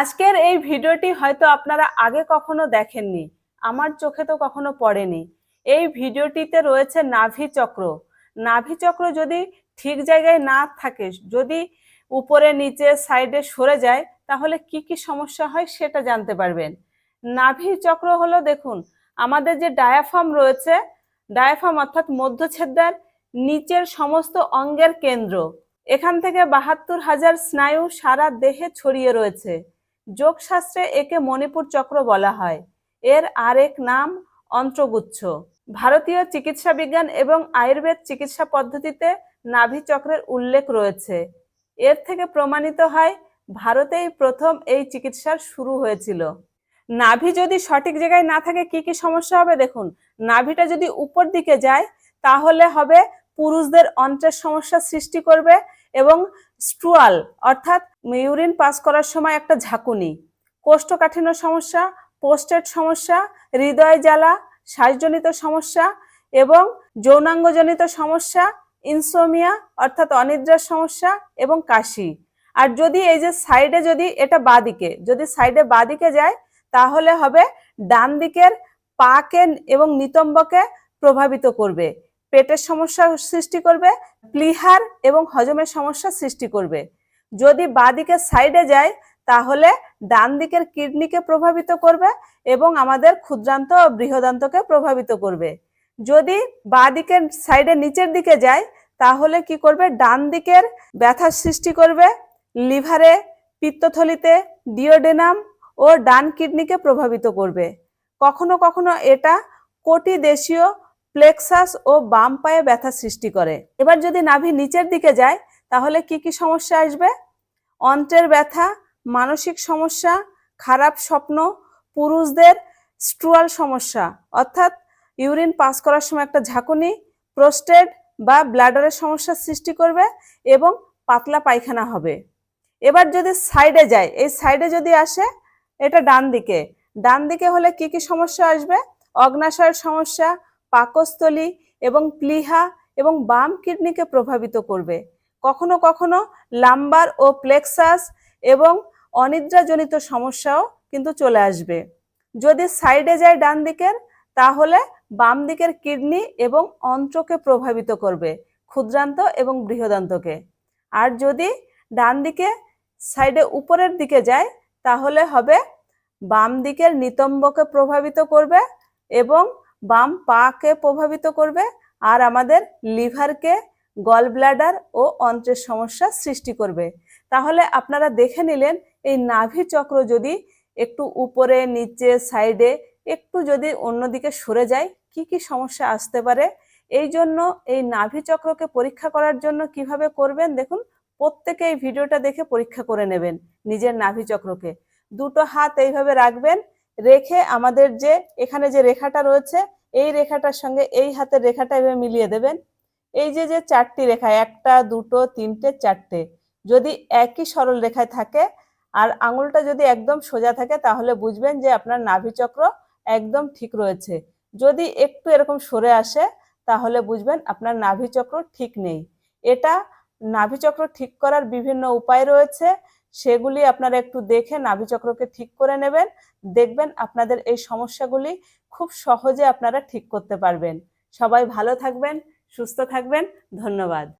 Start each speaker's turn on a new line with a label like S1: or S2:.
S1: আজকের এই ভিডিওটি হয়তো আপনারা আগে কখনো দেখেননি, আমার চোখে তো কখনো পড়েনি। এই ভিডিওটিতে রয়েছে নাভি চক্র। নাভি চক্র যদি ঠিক জায়গায় না থাকে, যদি উপরে, নিচে সাইডে সরে যায়, তাহলে কি কি সমস্যা হয় সেটা জানতে পারবেন। নাভি চক্র হলো, দেখুন, আমাদের যে ডায়াফার্ম রয়েছে ডায়াফার্ম অর্থাৎ মধ্যচ্ছেদার নিচের সমস্ত অঙ্গের কেন্দ্র। এখান থেকে বাহাত্তর হাজার স্নায়ু সারা দেহে ছড়িয়ে রয়েছে। যোগশাস্ত্রে একে মণিপুর চক্র বলা হয়। এর আরেক নাম অন্ত্রগুচ্ছ। ভারতীয় চিকিৎসা বিজ্ঞান এবং আয়ুর্বেদ চিকিৎসা পদ্ধতিতে নাভি চক্রের উল্লেখ রয়েছে। এর থেকে প্রমাণিত হয়, ভারতেই প্রথম এই চিকিৎসার শুরু হয়েছিল। নাভি যদি সঠিক জায়গায় না থাকে, কি কি সমস্যা হবে? দেখুন, নাভিটা যদি উপর দিকে যায়, তাহলে হবে পুরুষদের অন্ত্রের সমস্যা সৃষ্টি করবে এবং স্ট্রুয়াল অর্থাৎ ইউরিন পাস করার সময় একটা ঝাঁকুনি, কোষ্ঠকাঠিন্য সমস্যা পোস্টেট সমস্যা, হৃদয় জ্বালা, শ্বাসজনিত সমস্যা এবং যৌনাঙ্গজনিত সমস্যা ইনসোমিয়া অর্থাৎ অনিদ্রার সমস্যা এবং কাশি। আর যদি এই যে সাইডে যদি এটা বাদিকে, যদি সাইডে বাদিকে যায়, তাহলে হবে ডান দিকের পাকে এবং নিতম্বকে প্রভাবিত করবে। পেটের সমস্যা সৃষ্টি করবে, প্লিহার এবং হজমের সমস্যা সৃষ্টি করবে। যদি বাদিকে সাইডে যায়, তাহলে ডান দিকের কিডনিকে প্রভাবিত করবে এবং আমাদের ক্ষুদ্রান্ত ও বৃহদান্তকে প্রভাবিত করবে। যদি বাঁ দিকের সাইডে নিচের দিকে যায়, তাহলে কি করবে? ডান দিকের ব্যথার সৃষ্টি করবে, লিভারে, পিত্তথলিতে, ডিওডেনাম ও ডান কিডনিকে প্রভাবিত করবে। কখনো কখনো এটা কোটি দেশীয় প্লেক্সাস ও বাম পায়ে ব্যথা সৃষ্টি করে। এবার যদি নাভি নিচের দিকে যায়, তাহলে কি কি সমস্যা আসবে? অন্ত্রের ব্যথা, মানসিক সমস্যা, খারাপ স্বপ্ন, পুরুষদের স্ট্রুয়াল সমস্যা, অর্থাৎ ইউরিন পাস করার সময় একটা ঝাঁকুনি, প্রোস্টেট বা ব্লাডারের সমস্যার সৃষ্টি করবে এবং পাতলা পায়খানা হবে। এবার যদি সাইডে যায়, এই সাইডে যদি আসে, এটা ডান দিকে। ডান দিকে হলে কি কি সমস্যা আসবে? অগ্নাশয়ের সমস্যা পাকস্থলী এবং প্লিহা এবং বাম কিডনিকে প্রভাবিত করবে। কখনো কখনো লাম্বার ও প্লেক্সাস এবং অনিদ্রাজনিত সমস্যাও কিন্তু চলে আসবে। যদি সাইডে যায় ডান দিকের, তাহলে বাম দিকের কিডনি এবং অন্ত্রকে প্রভাবিত করবে, ক্ষুদ্রান্ত এবং বৃহদান্তকে। আর যদি ডান দিকে সাইডে উপরের দিকে যায়, তাহলে হবে বাম দিকের নিতম্বকে প্রভাবিত করবে এবং বাম পাকে প্রভাবিত করবে আর আমাদের লিভারকে গল ব্লাডার ও অন্ত্রের সমস্যা সৃষ্টি করবে। তাহলে আপনারা দেখে নিলেন, এই নাভি চক্র যদি একটু উপরে, নিচে, সাইডে একটু যদি অন্যদিকে সরে যায়, কি কি সমস্যা আসতে পারে? এই জন্য এই নাভি চক্রকে পরীক্ষা করার জন্য কীভাবে করবেন দেখুন, প্রত্যেকে এই ভিডিওটা দেখে পরীক্ষা করে নেবেন নিজের নাভি চক্রকে। দুটো হাত এইভাবে রাখবেন রেখে আমাদের যে এখানে যে রেখাটা রয়েছে, এই রেখাটার সঙ্গে এই হাতের রেখাটা এভাবে মিলিয়ে দেবেন। এই যে যে চারটি রেখা, একটা, দুটো, তিনটে, চারটে, যদি একই সরল রেখায় থাকে আর আঙুলটা যদি একদম সোজা থাকে, তাহলে বুঝবেন যে আপনার নাভি চক্র একদম ঠিক রয়েছে। যদি একটু এরকম সরে আসে, তাহলে বুঝবেন আপনার নাভি চক্র ঠিক নেই। এটা নাভি চক্র ঠিক করার বিভিন্ন উপায় রয়েছে। সেগুলি আপনারা একটু দেখে নাভিচক্রকে ঠিক করে নেবেন। দেখবেন আপনাদের এই সমস্যাগুলি খুব সহজে আপনারা ঠিক করতে পারবেন। সবাই ভালো থাকবেন, সুস্থ থাকবেন। ধন্যবাদ।